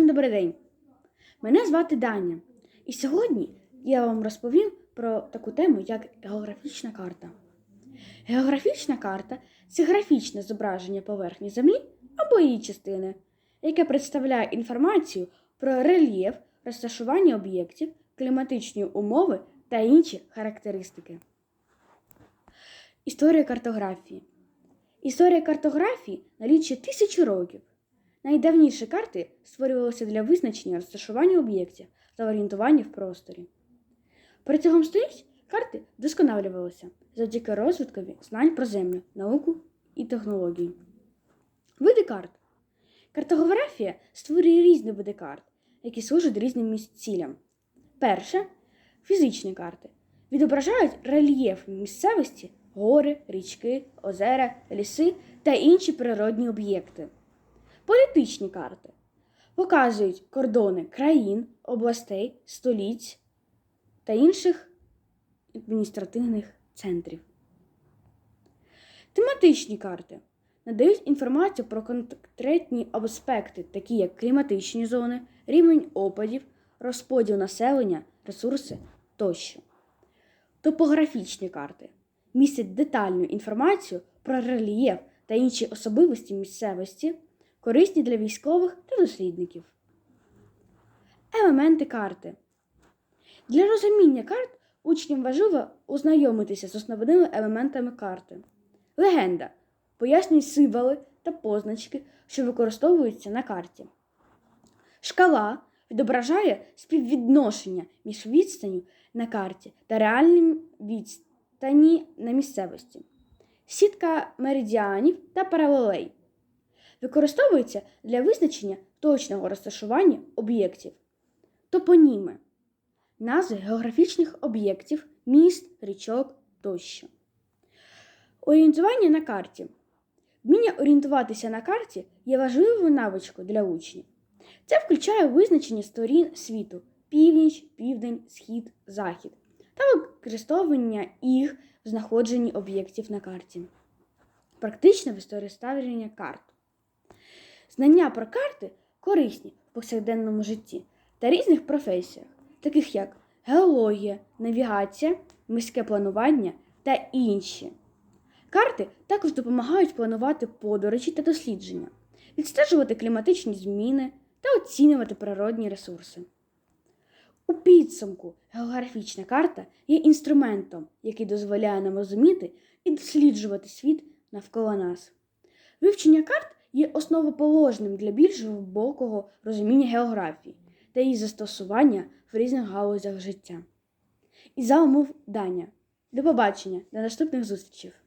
Добрий день. Мене звати Даня. І сьогодні я вам розповім про таку тему, як географічна карта. Географічна карта це графічне зображення поверхні Землі або її частини, яке представляє інформацію про рельєф, розташування об'єктів, кліматичні умови та інші характеристики. Історія картографії. Історія картографії налічує тисячі років. Найдавніші карти створювалися для визначення розташування об'єктів та орієнтування в просторі. Протягом століть карти вдосконалювалися завдяки розвиткові знань про землю, науку і технології. Види карт. Картографія створює різні види карт, які служать різним цілям. Перше фізичні карти відображають рельєф місцевості, гори, річки, озера, ліси та інші природні об'єкти. Політичні карти показують кордони країн, областей, століть та інших адміністративних центрів. Тематичні карти надають інформацію про конкретні аспекти, такі як кліматичні зони, рівень опадів, розподіл населення, ресурси тощо. Топографічні карти містять детальну інформацію про рельєф та інші особливості місцевості, корисні для військових та дослідників. Елементи карти. Для розуміння карт учням важливо ознайомитися з основними елементами карти. Легенда пояснює символи та позначки, що використовуються на карті. Шкала відображає співвідношення між відстанню на карті та реальним відстані на місцевості. Сітка меридіанів та паралелей використовується для визначення точного розташування об'єктів. Топоніми назви географічних об'єктів, міст, річок тощо. Орієнтування на карті. Вміння орієнтуватися на карті є важливою навичкою для учнів. Це включає визначення сторін світу північ, південь, схід, захід та використовування їх в знаходженні об'єктів на карті. Практичне використання карт. Знання про карти корисні в повсякденному житті та різних професіях, таких як геологія, навігація, міське планування та інші. Карти також допомагають планувати подорожі та дослідження, відстежувати кліматичні зміни та оцінювати природні ресурси. У підсумку географічна карта є інструментом, який дозволяє нам розуміти і досліджувати світ навколо нас. Вивчення карт є основоположним для більш глибокого розуміння географії та її застосування в різних галузях життя. І за умов Даня. До побачення, до наступних зустрічей!